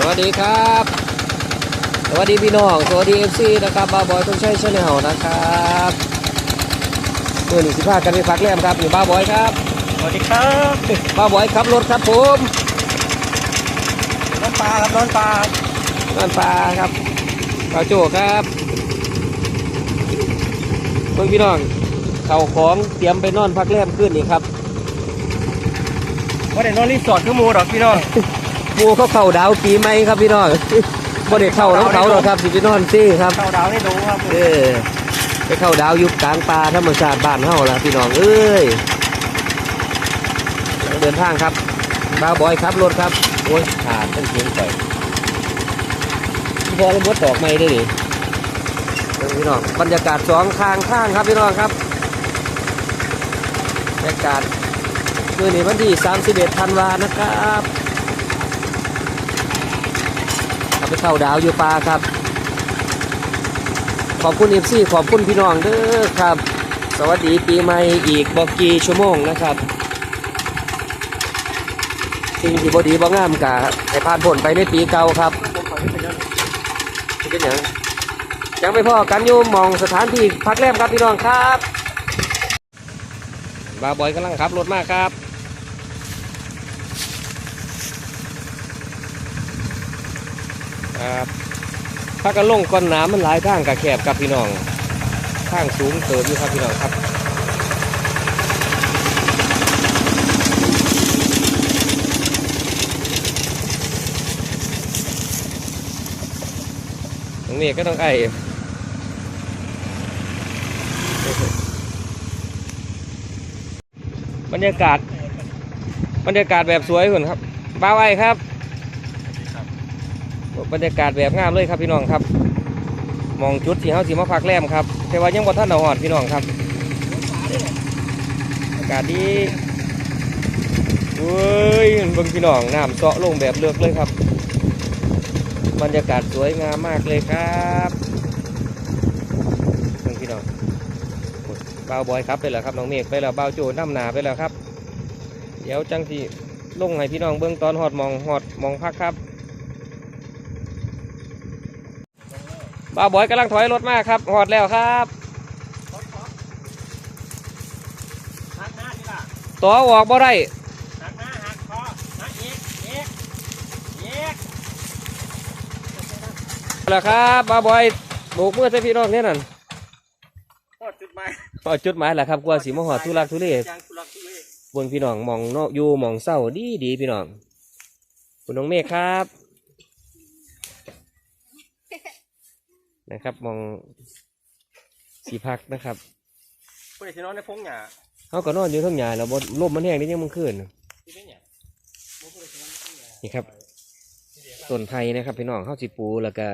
สวัสดีครับ สวัสดีพี่น้อง สวัสดีเอฟซีนะครับบ้าบอยต้องใช้ชาแนลนะครับเมื่อหนึ่งสิบห้ากันไปพักแรมครับอยู่บ้าบอยครับ สวัสดีครับบ้าบอยขับรถครับผมน้องปลาครับน้องปลานอนปลาครับปลาโจครับเพื่อนพี่น้องเข่าของเตรียมไปนอนพักแรมขึ้นนี่ครับว่าแต่นอนรีสอร์ทคือหมูดอกพี่น้อง หมูเขาเข่าดาวปีใหม่ครับพี่น้องบ่ได้เข้าน้องเขาหรอกครับสิพี่นอนซี่ครับเข้าดาวนี่ดูครับเออไปเข้าดาวยุคกลางป่าธรรมชาติบ้านเฮาล่ะพี่น้องเอ้ยเดินทางครับบ้าวบอยครับรถครับโอ้ยขาดต้องเสียงไปพอแล้วบดดอกไม้ได้ดิเออพี่น้องบรรยากาศสองข้างข้างครับพี่น้องครับบรรยากาศคืนนี้วันที่31ธันวานะครับเอา ไปเข้าดาวอยู่ป่าครับ ขอบคุณเอฟซีขอบคุณพี่น้องเด้อครับ สวัสดีปีใหม่อีกบอกกี่ชั่วโมงนะครับสิ่งที่บดีบ่งามกะให้ผ่านผลไปในปีเก่าครับเป็นอย่างยังไม่พอกันอยู่มองสถานที่พักแรมครับพี่น้องครับบาบอยกำลังขับรถมากครับ ครับถ้ากันลงก้อนน้ำมันหลายทางกับแคบครับพี่น้องทางสูงเติบอยู่ครับพี่น้องครับตรงนี้ก็ต้องไอบรรยากาศ บรรยากาศแบบสวยคุณครับบ้าไอ้ครับ บรรยากาศแบบงามเลยครับพี่น้องครับ มองจุดที่เฮาสิมาพักแรมครับ แต่ว่ายังบ่ทันเอาหอดพี่น้องครับ อากาศดีเฮ้ยเบิ่งพี่น้องน้ำเซาะลงแบบเลือกเลยครับ บรรยากาศสวยงามมากเลยครับเบิ่งพี่น้องเบาบอยครับไปแล้วครับน้องเมฆไปแล้วเบาโจน้ำหนาไปแล้วครับ เดี๋ยวจังที่ลงให้พี่น้องเบิ่งตอนหอดมองหอดมองพักครับ บ้าวบอยกำลังถอยรถมากครับหอดแล้วครับหักหน้าดีล่ะต่อออกบ่ได้หักหน้าหักคอหักอีกอีกอีกแล้วครับบ้าวบอยโบกมือใส่พี่น้องเนี่ยนั่นพอดจุดหมายพอจุดหมายแหละครับกว่าสีมหอดทุลักทุเลยางทุลักทุเลบนพี่น้องมองเนาะอยู่มองเศร้าดีดีพี่น้องคุณน้องเมฆครับ นะครับมองสีพักนะครับผู้ใดที่นอนในพงหญ้าเขาก็นอนอยู่ทั้งหยาแล้วบนลมมันแห้งนี่ยังมันขึ้นที่เป็นหยังบ่ผู้ใดที่นอนในพงหญ้านี่ครับต้นไผ่นะครับพี่น้องเข้าสิปูแล้วก็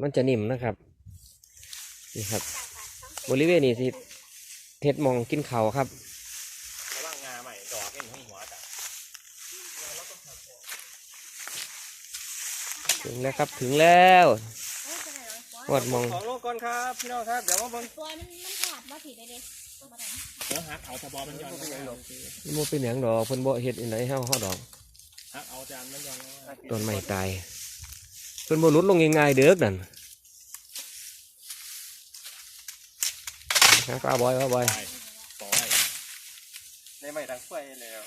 มันจะนิ่มนะครับนี่ครับ บริเวณนี้สิเห็ดหมองกินเขาวครับระวังงาใหม่ดอกเห็นหัวหัวจ้ะถึงแล้วครับถึงแล้ว วดหมอง ของโลกก่อนครับพี่น้องครับเดี๋ยวมาเบิ่งตัวมันมันขาดมาถีได้เลยตัวมันเดี๋ยวหักเอาตะบอมันย้อนลงมามันบ่เป็นหยังดอกเพิ่นบ่เฮ็ดอันไหนเฮาเฮาดอกหักเอาจานมันย้อนลงมาต้นไม้ตายเพิ่นบ่หลุดลงง่ายๆเด้อนั่นครับป้าบอยป้าบอยไปปล่อยในใบดังไฟแล้ว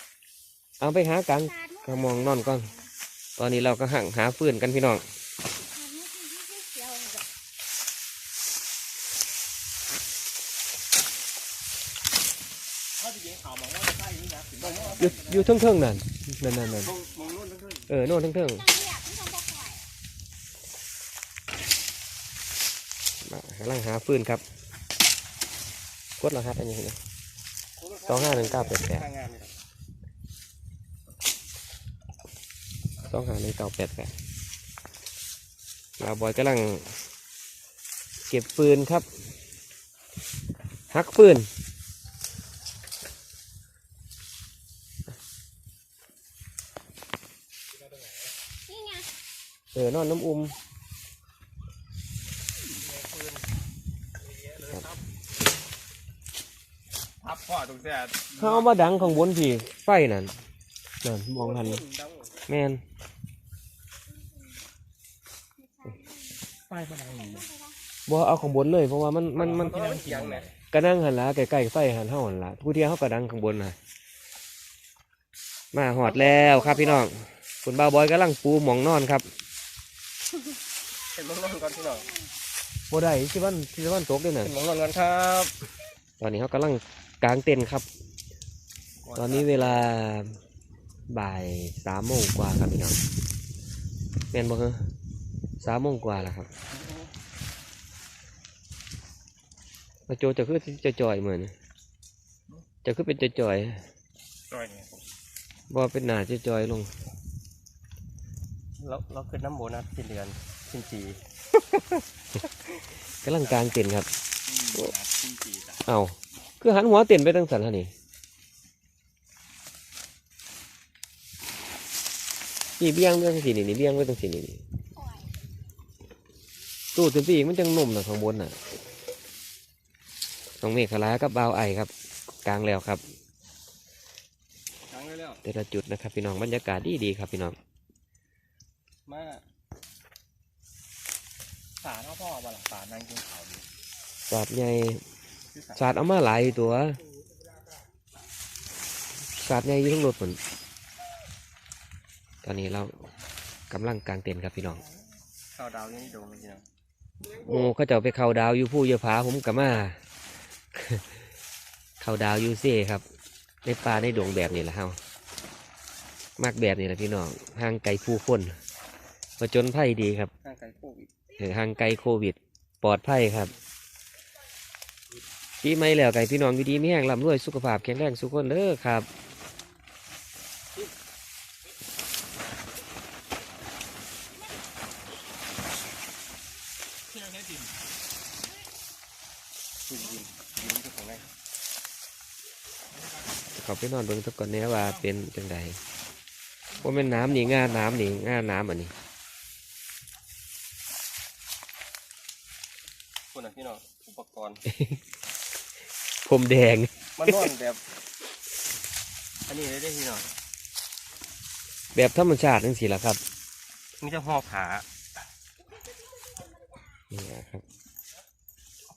เอาไปหากันกระมองนอนก่อน ตอนนี้เราก็หังหาฟืนกันพี่น้อง เขียวแบบ ถ้าจะยิงข่าวม อยู่อยู่เทิงๆนั่นนั่นนั่นนั่นนั่นทั้งขึ้นเออโน่นเท่างๆมากำลังหาฟืนครับกดรหัสอันนี้นะสองห้าหนึ่งเก้าแปดแปดทางงานนี่งเก่าแปดแปดลาบอยกำลังเก็บฟืนครับ หักฟืน เออนอนน้ำอุ้มทับพ่อตรงเสียเขาเอามาดังข้างบนพี่ไฟนั่นนั่นมองทันดังแมนป้ายบันไดนี่บ่เอาข้างบนเลยเพราะว่ามันมันมันมันเสียงไหนกระนั่งหันละใกล้ๆไฟหันเฮาหันละผู้เที่ยวเฮากระดังข้างบนน่ะมาหอดแล้วครับพี่น้องคุณบ่าวบอยกำลังปูหมองนอนครับ เป็นมองนอนก่อนพี่น้องบ่ได้ที่วันที่วันตกด้วยน่ะเป็นมองนอนก่อนครับ ตอนนี้เขากำลังกางเต็นท์ครับ ตอนนี้เวลาบ่ายสามโมงกว่าครับพี่น้องแม่นบ่ฮะสามโมงกว่าแล้วครับมาโจจะคือจะจ่อยๆเหมือนจะคือเป็นจะจ่อยจอยเนี่ยๆบ่เป็นหนาจะจ่อยๆลง เราเราขึ้นน้ำโบนัสสิ้นเดือนสิ้นปีกำลังกางเต็นท์ครับโบนัสสิ้นปีจ้ะเอาคือหันหัวเต็นท์ไปทางสันฮะนี่นี่เบี้ยงไปทางสีนี่นี่เบี้ยงไปทางสีนี่นี่ปล่อยตู้เต็มที่อีกมันจังนุ่มนะข้างบนน่ะน้องเมฆขลากับบ่าวไอครับ กลางแล้วครับ ครั้งแล้ว แต่ละจุดนะครับพี่น้องบรรยากาศดีดีๆครับพี่น้อง มาสารเอาพ่อมาหลังสารนั่งกินข้าวดีสาดใหญ่คือสารสาดเอามาหลายตัวสาดใหญ่อยี่ทั้งรถผลตอนนี้เรากำลังกางเต็นท์ครับพี่น้องข้าวดาวยังไม่โดนเลยพี่น้องโอ้เขาเจะไปเขาดาวอยู่ผู้เยาผาผมกับมา เขาดาวอยูเซ่ครับในป่าในดงแบบนี้แหละเฮามากแบบนี้แหละพี่น้องห่างไกลผู้คน ประจนภัยดีครับข้างไกลโควิดเออห่างไกลโควิด ปลอดภัยครับปีใหม่แล้วไก่พี่น้องอยู่ดีไม่แห้งลำรวยสุขภาพแข็งแรงสุขคนเด้อครับเที่ยวแค่ดินดินดินดินคือของไงขอไปนอนเบิ่งสักก่อนแหน่ว่าเป็นจังใดว่าเป็นน้ำนี่ง่าน้ำนี่ง่าน้ำอันนี้ คุณนะพี่น้องอุปกรณ์พรมแดง มันนอนแบบ อันนี้เลยได้พี่น้องแบบธรรมชาตินั่นสิละครับนี่จะห่อขานี่นะครับ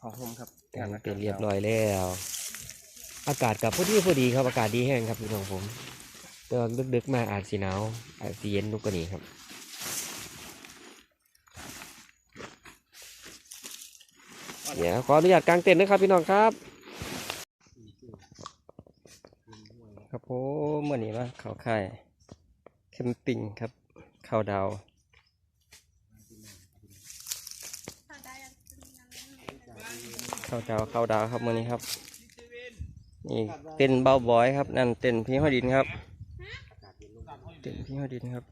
ห่อห่มครับกางเป็นเรียบร้อยแล้ว อากาศกับพอดีพอดีครับอากาศดีแห้งครับพี่น้องผมตอนดึกๆมาอาจสีหนาวอาจสีเย็นนุกกว่านี้ครับ เดี๋ยวขออนุญาตกางเต็นท์นะครับพี่น้องครับ ครับผมเมื่อนี้มาเขาค่ายแคมปิ้งครับข้าวดาวถ้าได้แล้วข้าวดาวข้าวดาวครับเมื่อนี้ครับนี่เต้นเบาบอยครับนั่นเต้นพี่ห้อยดินครับเต้นพี่ห้อยดินครับ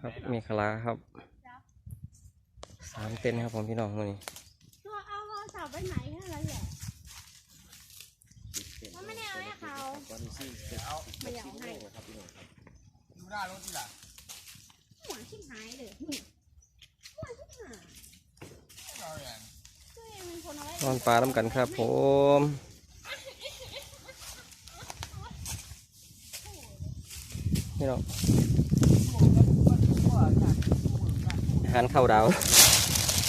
ครับมีคลาครับสามเต้นครับผมพี่น้องเมื่อนี้ เอาโทรศัพท์ไว้ไหนแค่นั้นแหละเขาไม่ได้เอาให้เขาไม่อยากให้หัวชิบหายเลยหัวชิบหายตัวเองเป็นคนเอาไว้นอนปลาน้ำกันครับผมพี่น้องอาหารข้าวดาว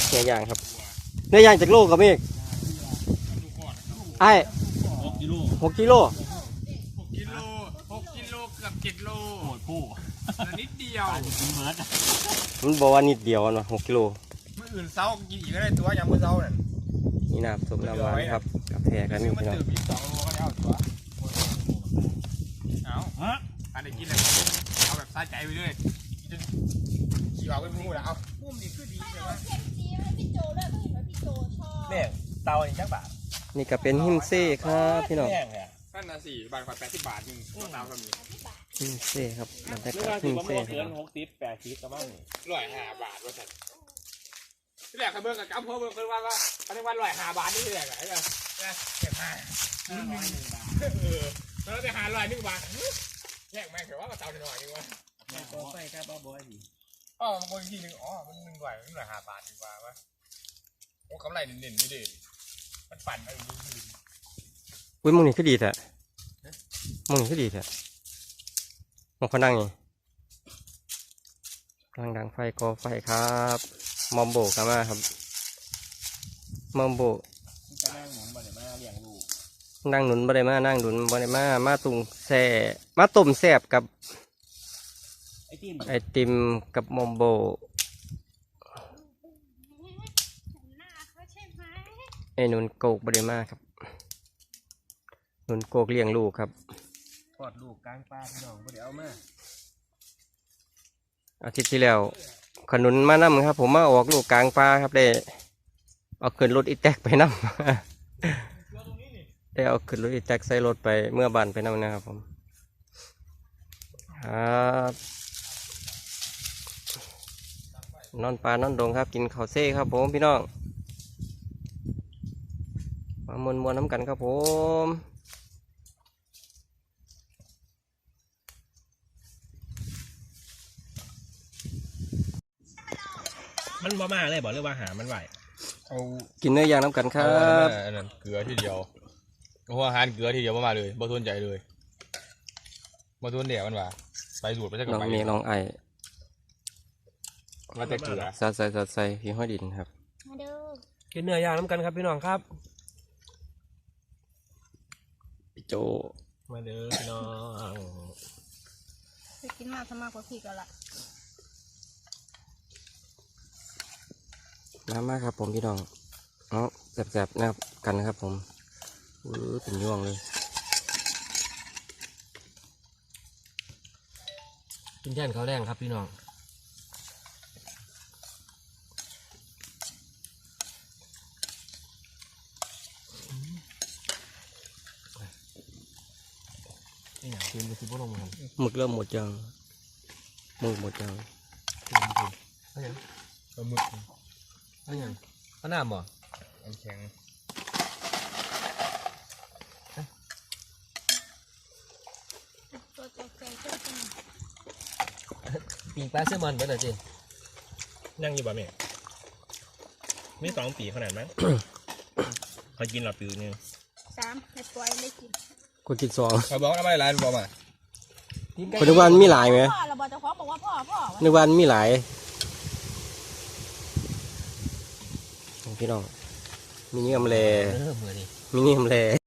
เนื้อย่างครับ เนื้อย่างจากโลกกับเมฆไอ้หกกิโลหกกิโลกิโลหกกิโลเกือบเจ็ดโลโหดผู้นิดเดียวกินเบิร์ดมันบอกว่านิดเดียวเนาะหกกิโลเมื่ออื่นเช้ากินอีกก็ได้ตัวยามเมื่อเช้านั่นนี่น้ำส้มน้ำหวานครับกาแฟกันซื้นี่อมาพี่น้องตื่นอีกสองโลก็ได้เอาตัวเอาฮะอันนี้กินเลยเอาแบบสะใจไปเลยขี่เอาไปพูดแล้วเอาพุ่มนี่ ชอบเนี่ยเตาอีกจักบาทนี่ก็เป็นหิมเซ่ครับพี่น้องแพงเนี่ยนั่นน่ะสี่บาทกว่าแปดสิบบาทหนึ่งเตาก็มีหิมเซ่ครับบรรยานึกกาศว่าหิสิมว่าเซ่มันคเกิรันบหกสิบแปดสิบก็บ้างร้อยห้าบาทว่าสัตว์ที่แรกเขาเบิ่งกับกับเพิ่มเบิ่งคือว่าว่าเขาเรียกว่าร้อยห้าบาทนี่ที่แรกอะไอ้เจ้าเก็บห้าห้าร้อยหนึ่งบาทเออแล้วไปหาร้อยหนึ่งบาทแยกแม่งเถอะว่าเตาหน่อยนึงวะไฟครับบ้าบอยดีอ๋อบางคนทีหนึ่งอ๋อมันหนึ่งร้อยมันร้อยห้าบาทดีกว่าวะ โอ้กำไรเด่นๆนี่ดิมันปั่นไปดูดีอุ้ยมึงนี่คือดีแท้มึงนี่คือดีแท้มึงเขานั่งไงกำลังดังไฟก่อไฟครับมอมโบก็มาครับมอมโบจะนั่งหมุนบ่ได้มาเลี้ยงลูกนั่งหนุนบ่ได้มานั่งหนุนบ่ได้มามาตุงแซ่มาต้มแซ่บกับไอ้ติ้มไอติมกับมอมโบ หน้าเขาใช่ไหม ไอหนุนโกกบ่ได้มาครับหนุนโกกเลี้ยงลูกครับกอดลูกกลางป่าพี่น้องบ่ได้เอามาอาทิตย์ที่แล้วขนุนมานํครับ ผมมาออกลูกกลางป่าครับได้เอาขึ้นรถอีแตกไปนํได้เอาขึ้นรถอีแตกใส่รถไปเมื่อบ้านไปนํนะครับผมครับนอนปลานอนดงครับ กินข้าวเซ่ครับผมพี่น้อง มามวนมวนๆน้ำกันครับผมมันบ่มาเลยบอกเลยว่าหามันไหวเอากินเนื้อย่างน้ำกันครับอันนั้นเกลือทีเดียวหัวอาหารเกลือทีเดียวบ่มาเลยบ่สนใจเลยบ่สนเดียวมันว่าไปสูตรไปสักน้องไปเมย์น้องไอมาแต่เกลือสัดใส่สัดใส่พี่ห้อยดินครับ มาเด้อกินเนื้อย่างน้ำกันครับพี่น้องครับ พี่ โจ มาเด้อพี่น้องไปกินมากทำมากกว่าพี่ก็ละน้ำมากครับผมพี่น้องเนาะแสบๆนะครับกันนะครับผมอื้อเป็นย่วงเลยกินแทนข้าวแรงครับพี่น้องนี่ อย่างคืนไปที่พวกลงมาหมึกเริ่มหมดยังหมึกหมดยังเอาอย่างเอาหมึกเอาอย่างเอาน้ำบ่น้ำแข็งตัวตัวใจเจ้าจริงปีกปลาเซลมอนเบิดเลยจินั่งอยู่บ่แม่มีสองปีขนาดมั้งเขากินหลับปีนึงสามให้ปล่อยเลยกินคนกินสองเขาบอกว่าไม่ร้านบอกมา คนนึกว่ามันมีหลายไหมพ่อเราบอกเจ้าของบอกว่าพ่อพ่อนึกว่ามันมีหลายพี่น้องมีเนียมแลเออมือนี่มีเนียมแล